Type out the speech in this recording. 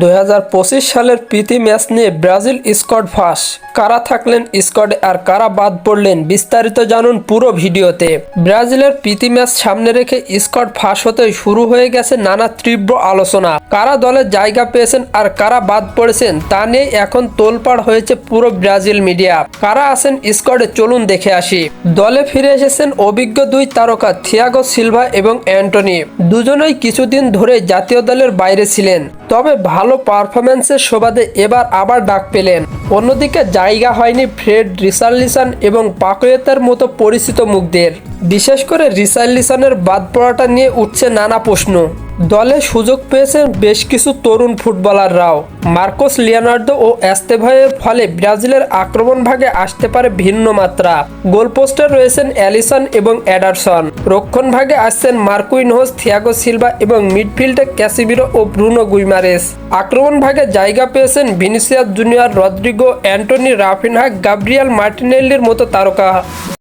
দুই হাজার পঁচিশ সালের প্রীতি ম্যাচ নিয়ে ব্রাজিল স্কোয়াড ফাঁস। কারা থাকলেন স্কোয়াডে আর কারা বাদ পড়লেন বিস্তারিত জানুন পুরো ভিডিওতে। ব্রাজিলের প্রীতি ম্যাচ সামনে রেখে স্কোয়াড ফাঁস হতে শুরু হয়ে গেছে নানা তীব্র আলোচনা। কারা দলে জায়গা পেয়েছেন আর কারা বাদ পড়েছেন তা নিয়ে এখন তোলপাড় হয়েছে পুরো ব্রাজিল মিডিয়া। কারা আছেন স্কোয়াডে চলুন দেখে আসি। দলে ফিরে এসেছেন অভিজ্ঞ দুই তারকা থিয়াগো সিলভা এবং অ্যান্টনি। দুজনেই কিছুদিন ধরে জাতীয় দলের বাইরে ছিলেন। তবে ভালো পারফরম্যান্সের সুবাদে এবার আবার ডাক পেলেন। অন্যদিকে জায়গা হয়নি ফ্রেড রিসার্লিসন এবং পাকোয়েতের মতো পরিচিত মুখদের। বিশেষ করে রিসার্লিসনের বাদ পড়াটা নিয়ে উঠছে নানা প্রশ্ন। দলে সুযোগ পেয়েছেন বেশ কিছু তরুণ ফুটবলাররাও। মার্কোস লিওনার্দো ও অ্যাস্তেভয়ের ফলে ব্রাজিলের আক্রমণ ভাগে আসতে পারে ভিন্ন মাত্রা। গোলপোস্টে রয়েছেন অ্যালিসন এবং অ্যাডারসন। রক্ষণ ভাগে আসছেন মার্কুইনহোস থিয়াগো সিলভা এবং মিডফিল্ডে ক্যাসিবিরো ও ব্রুনো গুইমারেস। আক্রমণ ভাগে জায়গা পেয়েছেন Vinicius Junior Rodrygo, Antony Raphinha, Gabriel মার্টিনেল্লির মতো তারকা।